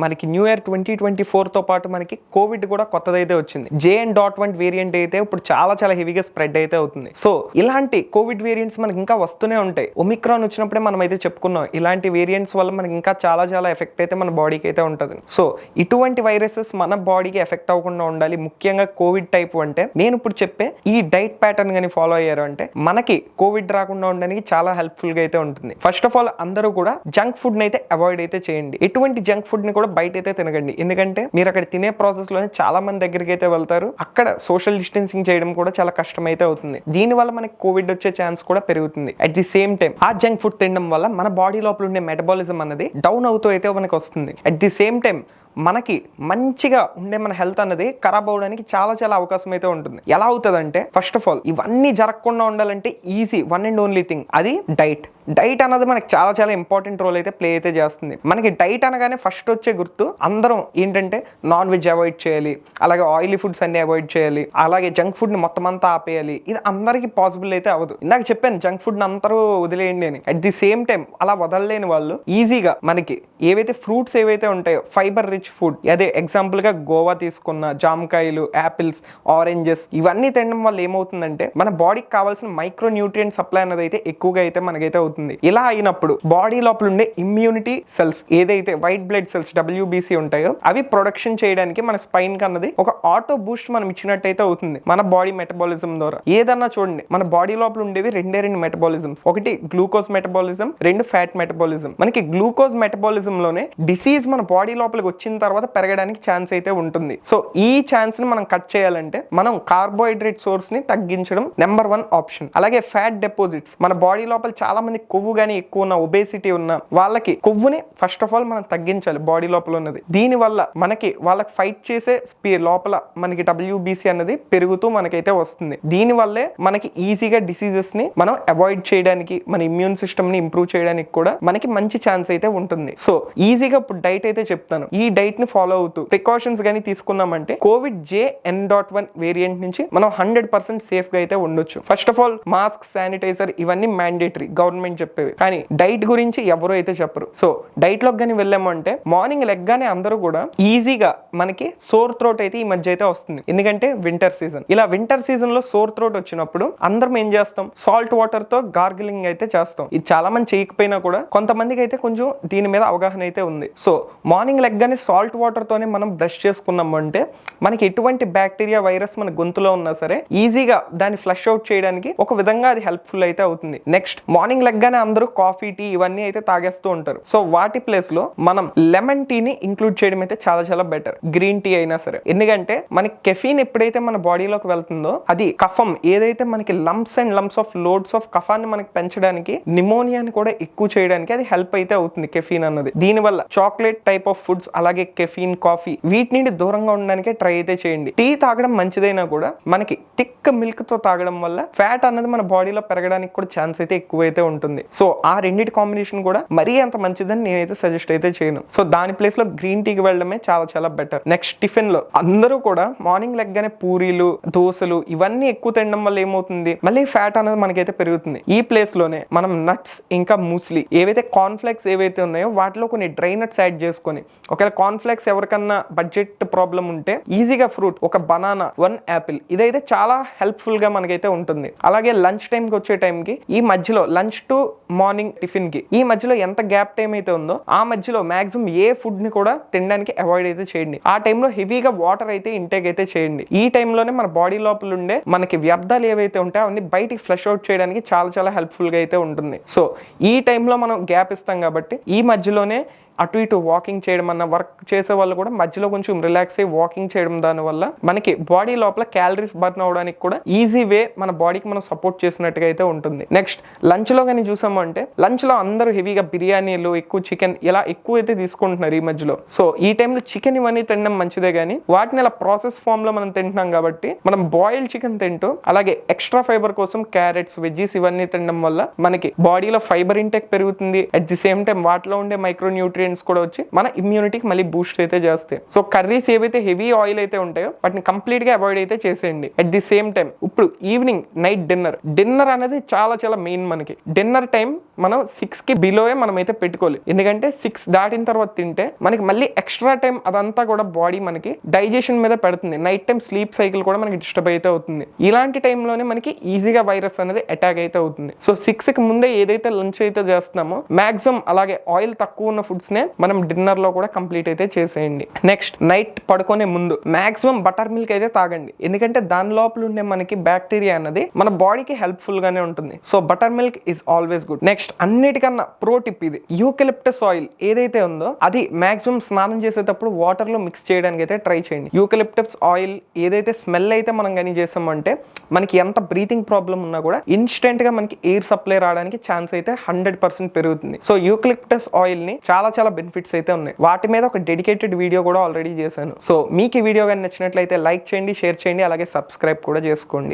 మనకి new year twenty twenty తో పాటు మనకి కోవిడ్ కూడా కొత్తదైతే వచ్చింది. జేఎన్ డాట్ వన్ వేరియంట్ అయితే ఇప్పుడు చాలా చాలా హెవీగా స్ప్రెడ్ అయితే అవుతుంది. సో ఇలాంటి కోవిడ్ వేరియంట్స్ మనకి ఇంకా వస్తూనే ఉంటాయి. ఒమిక్రాన్ వచ్చినప్పుడే మనం అయితే చెప్పుకున్నాం. ఇలాంటి వేరియంట్స్ వల్ల మనకి ఇంకా చాలా చాలా ఎఫెక్ట్ అయితే మన బాడీకి అయితే ఉంటుంది. సో ఇటువంటి వైరసెస్ మన బాడీకి ఎఫెక్ట్ అవ్వకుండా ఉండాలి. ముఖ్యంగా కోవిడ్ టైప్ అంటే నేను ఇప్పుడు చెప్పే ఈ డైట్ ప్యాటర్న్ కానీ ఫాలో అయ్యారు అంటే మనకి కోవిడ్ రాకుండా ఉండడానికి చాలా హెల్ప్ఫుల్గా అయితే ఉంటుంది. ఫస్ట్ ఆఫ్ ఆల్ అందరూ కూడా జంక్ ఫుడ్ అయితే అవాయిడ్ అయితే చేయండి. ఎటువంటి జంక్ ఫుడ్ని కూడా బయట అయితే తినకండి. ఎందుకంటే మీరు అక్కడ తినే ప్రాసెస్లోనే చాలా మంది దగ్గరికి అయితే వెళ్తారు. అక్కడ సోషల్ డిస్టెన్సింగ్ చేయడం కూడా చాలా కష్టం అయితే అవుతుంది. దీని వల్ల మనకి కోవిడ్ వచ్చే ఛాన్స్ కూడా పెరుగుతుంది. అట్ ది సేమ్ టైం ఆ జంక్ ఫుడ్ తినడం వల్ల మన బాడీ లోపల ఉండే మెటబాలిజం అన్నది డౌన్ అవుతూ అయితే మనకి వస్తుంది అట్ ది సేమ్ టైం మనకి మంచిగా ఉండే మన హెల్త్ అన్నది ఖరాబ్ అవడానికి చాలా చాలా అవకాశం అయితే ఉంటుంది. ఎలా అవుతుందంటే ఫస్ట్ ఆఫ్ ఆల్ ఇవన్నీ జరగకుండా ఉండాలంటే easy one and only thing అది డైట్ డైట్ అన్నది మనకి చాలా చాలా ఇంపార్టెంట్ రోల్ అయితే ప్లే అయితే చేస్తుంది. మనకి డైట్ అనగానే ఫస్ట్ వచ్చే గుర్తు అందరం ఏంటంటే నాన్ వెజ్ అవాయిడ్ చేయాలి. అలాగే ఆయిలీ ఫుడ్స్ అన్ని అవాయిడ్ చేయాలి. అలాగే జంక్ ఫుడ్ని మొత్తం అంతా ఆపేయాలి. ఇది అందరికీ పాసిబుల్ అయితే అవ్వదు. ఇందాక చెప్పాను జంక్ ఫుడ్ అందరూ వదిలేయండి అని. అట్ ది సేమ్ టైం అలా వదలలేని వాళ్ళు ఈజీగా మనకి ఏవైతే ఫ్రూట్స్ ఏవైతే ఉంటాయో ఫైబర్ రిచ్ ఫుడ్. అదే ఎగ్జాంపుల్గా గోవా తీసుకున్న జామకాయలు యాపిల్స్ ఆరెంజెస్ ఇవన్నీ తినడం వల్ల ఏమవుతుందంటే మన బాడీకి కావాల్సిన మైక్రో న్యూట్రియంట్ సప్లై అనేది అయితే ఎక్కువగా అయితే మనకైతే అవుతుంది. ఇలా అయినప్పుడు బాడీ లోపల ఉండే ఇమ్యూనిటీ సెల్స్ ఏదైతే వైట్ బ్లడ్ సెల్స్ డబ్ల్యూబీసీ ఉంటాయో అవి ప్రొడక్షన్ చేయడానికి మన స్పైన్ కన్నది ఒక ఆటో బూస్ట్ మనం ఇచ్చినట్టయితే అవుతుంది మన బాడీ మెటబాలిజం ద్వారా. ఏదన్నా చూడండి మన బాడీ లోపల ఉండేవి రెండే రెండు మెటబాలిజమ్స్. ఒకటి గ్లూకోజ్ మెటబాలిజం రెండు ఫ్యాట్ మెటబాలిజం. మనకి గ్లూకోజ్ మెటబాలిజం లోనే డిసీజ్ మన బాడీ లోపలికి వచ్చింది వచ్చిన తర్వాత పెరగడానికి ఛాన్స్ అయితే ఉంటుంది. సో ఈ ఛాన్స్ని మనం కట్ చేయాలంటే మనం కార్బోహైడ్రేట్ సోర్స్ని తగ్గించడం నెంబర్ వన్ ఆప్షన్ అలాగే ఫ్యాట్ డిపాజిట్స్ మన బాడీ లోపల చాలా మంది కొవ్వు కానీ ఎక్కువ ఉన్న ఒబేసిటీ ఉన్న వాళ్ళకి కొవ్వుని ఫస్ట్ ఆఫ్ ఆల్ మనం తగ్గించాలి బాడీ లోపల ఉన్నది. దీని వల్ల మనకి వాళ్ళకి ఫైట్ చేసే స్పీ లోపల మనకి డబ్ల్యూబీసీ అన్నది పెరుగుతూ మనకైతే వస్తుంది. దీని వల్లే మనకి ఈజీగా డిసీజెస్ని మనం అవాయిడ్ చేయడానికి మన ఇమ్యూన్ సిస్టమ్ని ఇంప్రూవ్ చేయడానికి కూడా మనకి మంచి ఛాన్స్ అయితే ఉంటుంది. సో ఈజీగా ఇప్పుడు డైట్ అయితే చెప్తాను. ఈ డైట్ డైట్ని ఫాలో అవుతూ ప్రికాషన్స్ కానీ తీసుకున్నామంటే Covid J N dot one variant నుంచి మనం హండ్రెడ్ పర్సెంట్ సేఫ్గా అయితే ఉండొచ్చు. First of all mask sanitiser ఇవన్నీ మ్యాండేటరీ గవర్నమెంట్ చెప్పేవి. కానీ డైట్ గురించి ఎవరు అయితే చెప్పరు. సో డైట్లోకి కానీ వెళ్ళాము అంటే మార్నింగ్ లెగ్గానే అందరూ కూడా ఈజీగా మనకి సోర్ థ్రోట్ అయితే ఈ మధ్య అయితే వస్తుంది. ఎందుకంటే వింటర్ సీజన్. ఇలా వింటర్ సీజన్లో సోర్ థ్రోట్ వచ్చినప్పుడు అందరం ఏం చేస్తాం? సాల్ట్ వాటర్తో గార్గిలింగ్ అయితే చేస్తాం. ఇది చాలా మంది చేయకపోయినా కూడా కొంతమందికి అయితే కొంచెం దీని మీద అవగాహన అయితే ఉంది. సో మార్నింగ్ లెగ్గానే సాల్ట్ వాటర్ తోనే మనం బ్రష్ చేసుకున్నాము అంటే మనకి ఎటువంటి బ్యాక్టీరియా వైరస్ మన గొంతులో ఉన్నా సరే ఈజీగా దాన్ని ఫ్లష్ అవుట్ చేయడానికి ఒక విధంగా అది హెల్ప్ఫుల్ అయితే అవుతుంది. నెక్స్ట్ మార్నింగ్ లెగ్గానే అందరూ కాఫీ టీ ఇవన్నీ అయితే తాగేస్తూ ఉంటారు. సో వాటి ప్లేస్లో మనం లెమన్ టీని ఇంక్లూడ్ చేయడం అయితే చాలా చాలా బెటర్. గ్రీన్ టీ అయినా సరే. ఎందుకంటే మనకి కెఫీన్ ఎప్పుడైతే మన బాడీలోకి వెళ్తుందో అది కఫం ఏదైతే మనకి lumps and lumps of loads of కఫాన్ని మనకి పెంచడానికి నిమోనియాని కూడా ఎక్కువ చేయడానికి అది హెల్ప్ అయితే అవుతుంది కెఫీన్ అన్నది. దీనివల్ల చాక్లెట్ టైప్ ఆఫ్ ఫుడ్స్ అలాగే కెఫీన్ కాఫీ వీటి నుండి దూరంగా ఉండడానికి ట్రై అయితే చేయండి. టీ తాగడం మంచిదైనా కూడా మనకి థిక్ మిల్క్తో తాగడం వల్ల ఫ్యాట్ అన్నది మన బాడీలో పెరగడానికి కూడా ఛాన్స్ అయితే ఎక్కువైతే ఉంటుంది. సో ఆ రెండింటి కాంబినేషన్ కూడా మరీ అంత మంచిదని నేనైతే సజెస్ట్ అయితే చేయను. సో దాని ప్లేస్లో గ్రీన్ టీకి వెళ్ళడమే చాలా చాలా బెటర్. నెక్స్ట్ టిఫిన్లో అందరూ కూడా మార్నింగ్ లెగ్గానే పూరీలు దోశలు ఇవన్నీ ఎక్కువ తినడం వల్ల ఏమవుతుంది? మళ్ళీ ఫ్యాట్ అనేది మనకైతే పెరుగుతుంది. ఈ ప్లేస్లోనే మనం నట్స్ ఇంకా మూస్లీ ఏవైతే కాన్ఫ్లెక్స్ ఏవైతే ఉన్నాయో వాటిలో కొన్ని డ్రై నట్స్ యాడ్ చేసుకొని ఒకవేళ కాన్ఫ్లెక్స్ ఎవరికన్నా బడ్జెట్ ప్రాబ్లం ఉంటే ఈజీగా ఫ్రూట్ ఒక బనానా వన్ యాపిల్ ఇదైతే చాలా హెల్ప్ఫుల్గా మనకైతే ఉంటుంది. అలాగే లంచ్ టైంకి వచ్చే టైంకి ఈ మధ్యలో లంచ్ టు మార్నింగ్ టిఫిన్కి ఈ మధ్యలో ఎంత గ్యాప్ టైం అయితే ఉందో ఆ మధ్యలో మాక్సిమం ఏ ఫుడ్ని కూడా తినడానికి అవాయిడ్ అయితే చేయండి. ఆ టైంలో హెవీగా వాటర్ అయితే ఇంటేక్ అయితే చేయండి. ఈ టైంలోనే మన బాడీ లోపల ఉండే మనకి వ్యర్థాలు ఏవైతే ఉంటాయో అవన్నీ బయటికి ఫ్లష్ అవుట్ చేయడానికి చాలా చాలా హెల్ప్ఫుల్గా అయితే ఉంటుంది. సో ఈ టైంలో మనం గ్యాప్ ఇస్తాం కాబట్టి ఈ మధ్యలోనే అటు ఇటు వాకింగ్ చేయడం అన్న వర్క్ చేసే వాళ్ళు కూడా మధ్యలో కొంచెం రిలాక్స్ అయ్యి వాకింగ్ చేయడం దాని వల్ల మనకి బాడీ లోపల క్యాలరీస్ బర్న్ అవడానికి కూడా ఈజీ వే మన బాడీకి మనం సపోర్ట్ చేసినట్టుగా అయితే ఉంటుంది. నెక్స్ట్ లంచ్లో కానీ చూసాము అంటే లంచ్లో అందరూ హెవీగా బిర్యానీలు ఎక్కువ చికెన్ ఇలా ఎక్కువ అయితే తీసుకుంటున్నారు ఈ మధ్యలో. సో ఈ టైంలో చికెన్ ఇవన్నీ తినడం మంచిదే కానీ వాటిని ఇలా ప్రాసెస్ ఫామ్లో మనం తింటున్నాం కాబట్టి మనం బాయిల్డ్ చికెన్ తింటూ అలాగే ఎక్స్ట్రా ఫైబర్ కోసం క్యారెట్స్ వెజ్జీస్ ఇవన్నీ తినడం వల్ల మనకి బాడీలో ఫైబర్ ఇంటెక్ పెరుగుతుంది. అట్ ది సేమ్ టైం వాటిలో ఉండే మైక్రో న్యూట్రియంట్స్ కూడా వచ్చి మన ఇమ్యూనిటీకి మళ్ళీ బూస్ట్ అయితే చేస్తాయి. సో కర్రీస్ ఏవైతే హెవీ ఆయిల్ అయితే ఉంటాయో వాటిని కంప్లీట్గా అవాయిడ్ అయితే చేసేయండి. అట్ ది సేమ్ టైం ఇప్పుడు ఈవినింగ్ నైట్ డిన్నర్ డిన్నర్ అనేది చాలా చాలా మెయిన్ మనకి. డిన్నర్ టైం మనం సిక్స్కి బిలోయే మనం అయితే పెట్టుకోవాలి. ఎందుకంటే సిక్స్ దాటిన తర్వాత తింటే మనకి మళ్ళీ ఎక్స్ట్రా టైం అదంతా కూడా బాడీ మనకి డైజెషన్ మీద పెడుతుంది. నైట్ టైం స్లీప్ సైకిల్ కూడా మనకి డిస్టర్బ్ అయితే అవుతుంది. ఇలాంటి టైంలోనే మనకి ఈజీగా వైరస్ అనేది అటాక్ అయితే అవుతుంది. సో సిక్స్కి ముందే ఏదైతే లంచ్ అయితే చేస్తున్నామో మాక్సిమం అలాగే ఆయిల్ తక్కువ ఉన్న ఫుడ్స్ నే మనం డిన్నర్లో కూడా కంప్లీట్ అయితే చేసేయండి. నెక్స్ట్ నైట్ పడుకునే ముందు మాక్సిమం బటర్ మిల్క్ అయితే తాగండి. ఎందుకంటే దాని లోపల ఉండే మనకి బ్యాక్టీరియా అనేది మన బాడీకి హెల్ప్ఫుల్ గానే ఉంటుంది. So butter milk is always good next next అన్నిటికన్నా ప్రో టిప్ ఇది. యూకలిప్టస్ ఆయిల్ ఏదైతే ఉందో అది మాక్సిమం స్నానం చేసేటప్పుడు వాటర్లో మిక్స్ చేయడానికి అయితే ట్రై చేయండి. యూకలిప్టస్ ఆయిల్ ఏదైతే స్మెల్ అయితే మనం కానీ చేసామంటే మనకి ఎంత బ్రీతింగ్ ప్రాబ్లం ఉన్నా కూడా ఇన్స్టెంట్గా మనకి ఎయిర్ సప్లై రావడానికి ఛాన్స్ అయితే హండ్రెడ్ పర్సెంట్ పెరుగుతుంది. సో యూకలిప్టస్ ఆయిల్ని చాలా చాలా బెనిఫిట్స్ అయితే ఉన్నాయి. వాటి మీద ఒక డెడికేటెడ్ వీడియో కూడా ఆల్రెడీ చేశాను. సో మీకు ఈ వీడియో కానీ నచ్చినట్లయితే లైక్ చేయండి షేర్ చేయండి అలాగే సబ్స్క్రైబ్ కూడా చేసుకోండి.